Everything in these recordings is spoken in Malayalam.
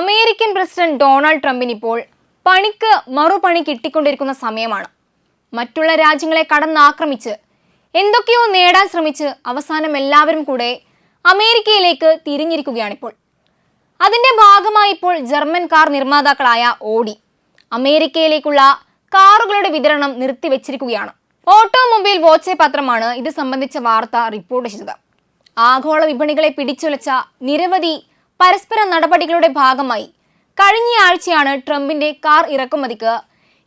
അമേരിക്കൻ പ്രസിഡന്റ് ഡൊണാൾഡ് ട്രംപിന് ഇപ്പോൾ പണിക്ക് മറുപണി കിട്ടിക്കൊണ്ടിരിക്കുന്ന സമയമാണ്. മറ്റുള്ള രാജ്യങ്ങളെ കടന്നാക്രമിച്ച് എന്തൊക്കെയോ നേടാൻ ശ്രമിച്ച് അവസാനം എല്ലാവരും കൂടെ അമേരിക്കയിലേക്ക് തിരിഞ്ഞിരിക്കുകയാണിപ്പോൾ. അതിന്റെ ഭാഗമായി ഇപ്പോൾ ജർമ്മൻ കാർ നിർമ്മാതാക്കളായ ഓഡി അമേരിക്കയിലേക്കുള്ള കാറുകളുടെ വിതരണം നിർത്തിവെച്ചിരിക്കുകയാണ്. ഓട്ടോമൊബൈൽ വോച്ചെ പത്രമാണ് ഇത് സംബന്ധിച്ച വാർത്ത റിപ്പോർട്ട് ചെയ്തത്. ആഗോള വിപണികളെ പിടിച്ചുലച്ച നിരവധി പരസ്പര നടപടികളുടെ ഭാഗമായി. കഴിഞ്ഞ ആഴ്ചയാണ് ട്രംപിന്റെ കാർ ഇറക്കുമതിക്ക്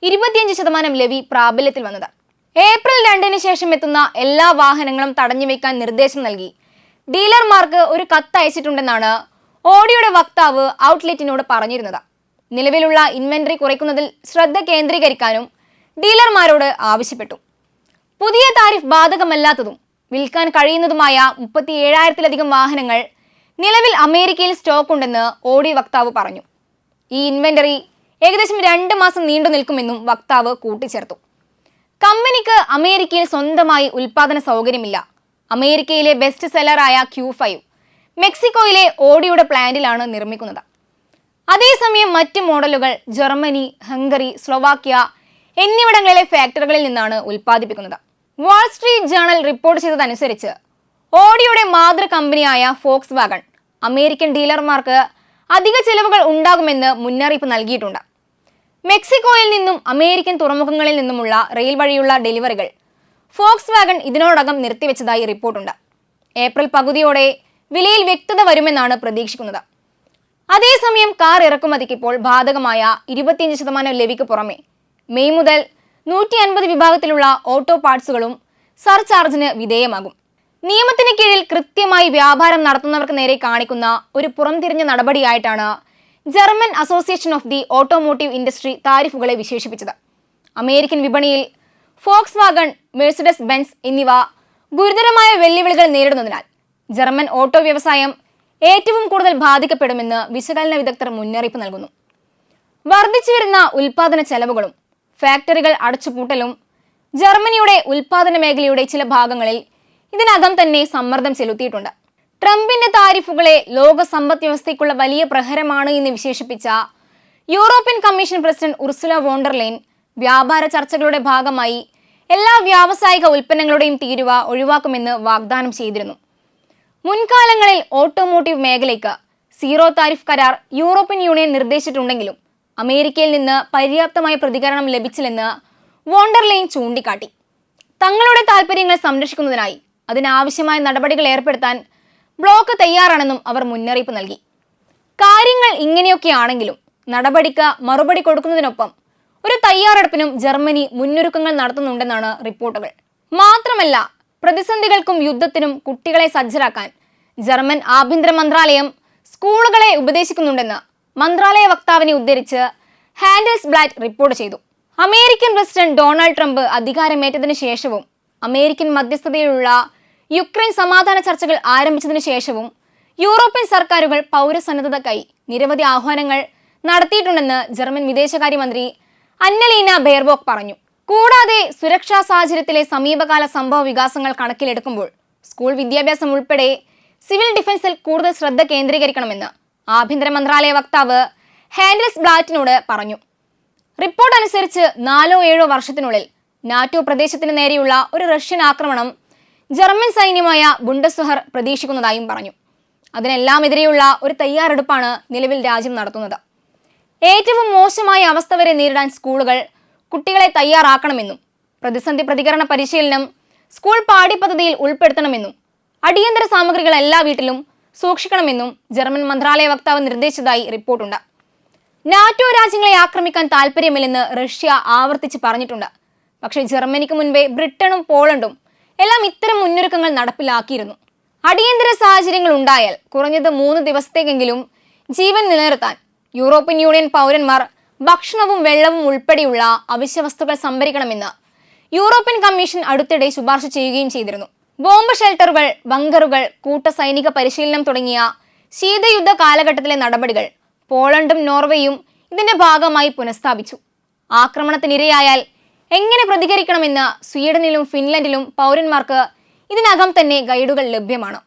ഇരുപത്തിയഞ്ച് ശതമാനം ലെവി പ്രാബല്യത്തിൽ വന്നത്. ഏപ്രിൽ രണ്ടിന് ശേഷം എത്തുന്ന എല്ലാ വാഹനങ്ങളും തടഞ്ഞുവെക്കാൻ നിർദ്ദേശം നൽകി. ഡീലർമാർക്ക് ഒരു കത്ത് അയച്ചിട്ടുണ്ടെന്നാണ് ഓഡിയുടെ വക്താവ് ഔട്ട്ലെറ്റിനോട് പറഞ്ഞിരുന്നത്. നിലവിലുള്ള ഇൻവെന്ററി കുറയ്ക്കുന്നതിൽ ശ്രദ്ധ കേന്ദ്രീകരിക്കാനും ഡീലർമാരോട് ആവശ്യപ്പെട്ടു. പുതിയ താരിഫ് ബാധകമല്ലാത്തതും വിൽക്കാൻ കഴിയുന്നതുമായ മുപ്പത്തി ഏഴായിരത്തിലധികം വാഹനങ്ങൾ നിലവിൽ അമേരിക്കയിൽ സ്റ്റോക്ക് ഉണ്ടെന്ന് ഓഡി വക്താവ് പറഞ്ഞു. ഈ ഇൻവെന്ററി ഏകദേശം രണ്ട് മാസം നീണ്ടു നിൽക്കുമെന്നും വക്താവ് കൂട്ടിച്ചേർത്തു. കമ്പനിക്ക് അമേരിക്കയിൽ സ്വന്തമായി ഉൽപാദന സൗകര്യമില്ല. അമേരിക്കയിലെ ബെസ്റ്റ് സെല്ലറായ ക്യൂ ഫൈവ് മെക്സിക്കോയിലെ ഓഡിയുടെ പ്ലാന്റിലാണ് നിർമ്മിക്കുന്നത്. അതേസമയം മറ്റ് മോഡലുകൾ ജർമ്മനി ഹംഗറി സ്ലൊവാക്യ എന്നിവിടങ്ങളിലെ ഫാക്ടറികളിൽ നിന്നാണ് ഉൽപ്പാദിപ്പിക്കുന്നത്. വാൾസ്ട്രീറ്റ് ജേണൽ റിപ്പോർട്ട് ചെയ്തതനുസരിച്ച് ഓഡിയുടെ മാതൃ കമ്പനിയായ ഫോക്സ് വാഗൺ അമേരിക്കൻ ഡീലർമാർക്ക് അധിക ചെലവുകൾ ഉണ്ടാകുമെന്ന് മുന്നറിയിപ്പ് നൽകിയിട്ടുണ്ട്. മെക്സിക്കോയിൽ നിന്നും അമേരിക്കൻ തുറമുഖങ്ങളിൽ നിന്നുമുള്ള റെയിൽ വഴിയുള്ള ഡെലിവറികൾ ഫോക്സ് വാഗൺ ഇതിനോടകം നിർത്തിവെച്ചതായി റിപ്പോർട്ടുണ്ട്. ഏപ്രിൽ പകുതിയോടെ വിലയിൽ വ്യക്തത വരുമെന്നാണ് പ്രതീക്ഷിക്കുന്നത്. അതേസമയം കാർ ഇറക്കുമതിക്ക് ഇപ്പോൾ ബാധകമായ ഇരുപത്തിയഞ്ച് ശതമാനം ലെവിക്ക് പുറമെ മെയ് മുതൽ നൂറ്റി അൻപത് വിഭാഗത്തിലുള്ള ഓട്ടോ പാർട്സുകളും സർചാർജിന് വിധേയമാകും. നിയമത്തിന് കീഴിൽ കൃത്യമായി വ്യാപാരം നടത്തുന്നവർക്ക് നേരെ കാണിക്കുന്ന ഒരു പുറംതിരിഞ്ഞ നടപടിയായിട്ടാണ് German association of the automotive industry താരിഫുകളെ വിശേഷിപ്പിച്ചത്. അമേരിക്കൻ വിപണിയിൽ ഫോക്സ് വാഗൺ മെഴ്സിഡസ് ബെൻസ് എന്നിവ ഗുരുതരമായ വെല്ലുവിളികൾ നേരിടുന്നതിനാൽ ജർമ്മൻ ഓട്ടോ വ്യവസായം ഏറ്റവും കൂടുതൽ ബാധിക്കപ്പെടുമെന്ന് വിശകലന വിദഗ്ധർ മുന്നറിയിപ്പ് നൽകുന്നു. വർദ്ധിച്ചു വരുന്ന ഉൽപാദന ചെലവുകളും ഫാക്ടറികൾ അടച്ചുപൂട്ടലും ജർമ്മനിയുടെ ഉൽപാദന മേഖലയുടെ ചില ഭാഗങ്ങളിൽ ഇതിനകം തന്നെ സമ്മർദ്ദം ചെലുത്തിയിട്ടുണ്ട്. ട്രംപിന്റെ താരിഫുകളെ ലോക സമ്പദ് വ്യവസ്ഥയ്ക്കുള്ള വലിയ പ്രഹരമാണ് എന്ന് വിശേഷിപ്പിച്ച European commission president Ursula von der Leyen വ്യാപാര ചർച്ചകളുടെ ഭാഗമായി എല്ലാ വ്യാവസായിക ഉൽപ്പന്നങ്ങളുടെയും തീരുവ ഒഴിവാക്കുമെന്ന് വാഗ്ദാനം ചെയ്തിരുന്നു. മുൻകാലങ്ങളിൽ ഓട്ടോമോട്ടീവ് മേഖലയ്ക്ക് സീറോ താരിഫ് കരാർ യൂറോപ്യൻ യൂണിയൻ നിർദ്ദേശിച്ചിട്ടുണ്ടെങ്കിലും അമേരിക്കയിൽ നിന്ന് പര്യാപ്തമായ പ്രതികരണം ലഭിച്ചില്ലെന്ന് വോണ്ടർലൈൻ ചൂണ്ടിക്കാട്ടി. തങ്ങളുടെ താൽപ്പര്യങ്ങൾ സംരക്ഷിക്കുന്നതിനായി അതിനാവശ്യമായ നടപടികൾ ഏർപ്പെടുത്താൻ ബ്ലോക്ക് തയ്യാറാണെന്നും അവർ മുന്നറിയിപ്പ് നൽകി. കാര്യങ്ങൾ ഇങ്ങനെയൊക്കെയാണെങ്കിലും നടപടിക്ക് മറുപടി കൊടുക്കുന്നതിനൊപ്പം ഒരു തയ്യാറെടുപ്പിനും ജർമ്മനി മുന്നൊരുക്കങ്ങൾ നടത്തുന്നുണ്ടെന്നാണ് റിപ്പോർട്ടുകൾ. മാത്രമല്ല പ്രതിസന്ധികൾക്കും യുദ്ധത്തിനും കുട്ടികളെ സജ്ജരാക്കാൻ ജർമ്മൻ ആഭ്യന്തര മന്ത്രാലയം സ്കൂളുകളെ ഉപദേശിക്കുന്നുണ്ടെന്ന് മന്ത്രാലയ വക്താവിനെ ഉദ്ധരിച്ച് ഹാൻഡൽസ് ബ്ലാറ്റ് റിപ്പോർട്ട് ചെയ്തു. അമേരിക്കൻ പ്രസിഡന്റ് ഡൊണാൾഡ് ട്രംപ് അധികാരമേറ്റതിനു ശേഷവും അമേരിക്കൻ മധ്യസ്ഥതയിലുള്ള യുക്രൈൻ സമാധാന ചർച്ചകൾ ആരംഭിച്ചതിനു ശേഷവും യൂറോപ്യൻ സർക്കാരുകൾ പൗരസന്നദ്ധതയ്ക്കായി നിരവധി ആഹ്വാനങ്ങൾ നടത്തിയിട്ടുണ്ടെന്ന് ജർമ്മൻ വിദേശകാര്യമന്ത്രി അന്നലീന ബെയർബോക്ക് പറഞ്ഞു. കൂടാതെ സുരക്ഷാ സാഹചര്യത്തിലെ സമീപകാല സംഭവ വികാസങ്ങൾ കണക്കിലെടുക്കുമ്പോൾ സ്കൂൾ വിദ്യാഭ്യാസം ഉൾപ്പെടെ സിവിൽ ഡിഫൻസിൽ കൂടുതൽ ശ്രദ്ധ കേന്ദ്രീകരിക്കണമെന്ന് ആഭ്യന്തര മന്ത്രാലയ വക്താവ് ഹാൻഡൽസ് ബ്ലാറ്റിനോട് പറഞ്ഞു. റിപ്പോർട്ട് അനുസരിച്ച് നാലോ ഏഴോ വർഷത്തിനുള്ളിൽ നാറ്റോ പ്രദേശത്തിന് നേരെയുള്ള ഒരു റഷ്യൻ ആക്രമണം ജർമ്മൻ സൈന്യമായ ബുണ്ടസ്വഹർ പ്രതീക്ഷിക്കുന്നതായും പറഞ്ഞു. അതിനെല്ലാം എതിരെയുള്ള ഒരു തയ്യാറെടുപ്പാണ് നിലവിൽ രാജ്യം നടത്തുന്നത്. ഏറ്റവും മോശമായ അവസ്ഥ വരെ നേരിടാൻ സ്കൂളുകൾ കുട്ടികളെ തയ്യാറാക്കണമെന്നും പ്രതിസന്ധി പ്രതികരണ പരിശീലനം സ്കൂൾ പാഠ്യപദ്ധതിയിൽ ഉൾപ്പെടുത്തണമെന്നും അടിയന്തര സാമഗ്രികൾ എല്ലാ വീട്ടിലും സൂക്ഷിക്കണമെന്നും ജർമ്മൻ മന്ത്രാലയ വക്താവ് നിർദ്ദേശിച്ചതായി റിപ്പോർട്ടുണ്ട്. നാറ്റോ രാജ്യങ്ങളെ ആക്രമിക്കാൻ താല്പര്യമില്ലെന്ന് റഷ്യ ആവർത്തിച്ച് പറഞ്ഞിട്ടുണ്ട്. പക്ഷേ ജർമ്മനിക്ക് മുൻപേ ബ്രിട്ടനും പോളണ്ടും എല്ലാം ഇത്തരം മുന്നൊരുക്കങ്ങൾ നടപ്പിലാക്കിയിരുന്നു. അടിയന്തര സാഹചര്യങ്ങൾ ഉണ്ടായാൽ കുറഞ്ഞത് മൂന്ന് ദിവസത്തേക്കെങ്കിലും ജീവൻ നിലനിർത്താൻ യൂറോപ്യൻ യൂണിയൻ പൗരന്മാർ ഭക്ഷണവും വെള്ളവും ഉൾപ്പെടെയുള്ള അവശ്യ വസ്തുക്കൾ സംഭരിക്കണമെന്ന് യൂറോപ്യൻ കമ്മീഷൻ അടുത്തിടെ ശുപാർശ ചെയ്യുകയും ചെയ്തിരുന്നു. ബോംബ് ഷെൽട്ടറുകൾ ബങ്കറുകൾ കൂട്ട സൈനിക പരിശീലനം തുടങ്ങിയ ശീതയുദ്ധ കാലഘട്ടത്തിലെ നടപടികൾ പോളണ്ടും നോർവേയും ഇതിന്റെ ഭാഗമായി പുനഃസ്ഥാപിച്ചു. ആക്രമണത്തിനിരയായാൽ എങ്ങനെ പ്രതികരിക്കണമെന്ന് സ്വീഡനിലും ഫിൻലൻഡിലും പൗരന്മാർക്ക് ഇതിനകം തന്നെ ഗൈഡുകൾ ലഭ്യമാണ്.